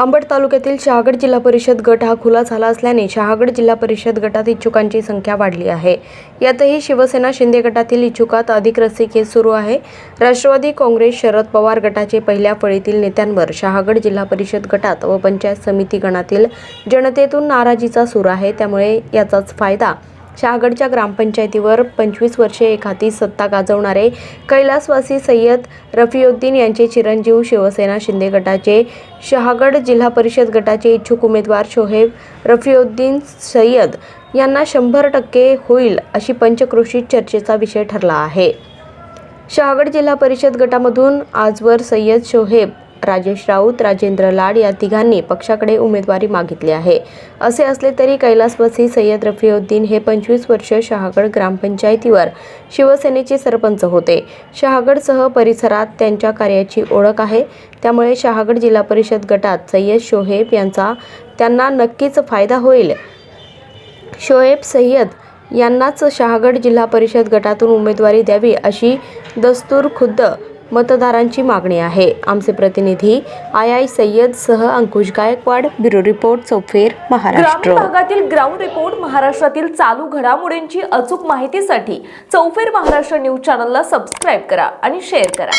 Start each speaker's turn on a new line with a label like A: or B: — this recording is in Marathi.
A: अंबड तालुक्यातील शहागड जिल्हा परिषद गट हा खुला झाला असल्याने शहागड जिल्हा परिषद गटात इच्छुकांची संख्या वाढली आहे. यातही शिवसेना शिंदे गटातील इच्छुकात अधिक रस्सीखेच सुरू आहे. राष्ट्रवादी काँग्रेस शरद पवार गटाचे पहिल्या फळीतील नेत्यांवर शहागड जिल्हा परिषद गटात व पंचायत समिती गणातील जनतेतून नाराजीचा सूर आहे. त्यामुळे याचाच फायदा शहागडच्या ग्रामपंचायतीवर पंचवीस वर्षे एखादी सत्ता गाजवणारे कैलासवासी सय्यद रफिउद्दीन यांचे चिरंजीव शिवसेना शिंदे गटाचे शहागड जिल्हा परिषद गटाचे इच्छुक उमेदवार शोहेब रफिउद्दीन सय्यद यांना शंभर टक्के होईल अशी पंचक्रोशीत चर्चेचा विषय ठरला आहे. शहागड जिल्हा परिषद गटामधून आजवर सय्यद शोहेब राजेश राऊत राजेंद्र लाड या तिघांनी पक्षाकडे उमेदवारी मागितली आहे. असे असले तरी कैलासवासी सय्यद रफिउद्दीन हे पंचवीस वर्ष शहागड ग्रामपंचायतीवर शिवसेनेचे सरपंच होते. शहागडसह परिसरात त्यांच्या कार्याची ओळख आहे. त्यामुळे शहागड जिल्हा परिषद गटात सय्यद शोहेब यांचा त्यांना नक्कीच फायदा होईल. शोएब सय्यद यांनाच शहागड जिल्हा परिषद गटातून उमेदवारी द्यावी अशी दस्तूर खुद्द मतदारांची मागणी आहे. आमचे प्रतिनिधी आय आय सय्यद सह अंकुश गायकवाड ब्युरो रिपोर्ट चौफेर महाराष्ट्र.
B: भागातील ग्राउंड रिपोर्ट महाराष्ट्रातील चालू घडामोडींची अचूक माहितीसाठी चौफेर महाराष्ट्र न्यूज चॅनलला सबस्क्राईब करा आणि शेअर करा.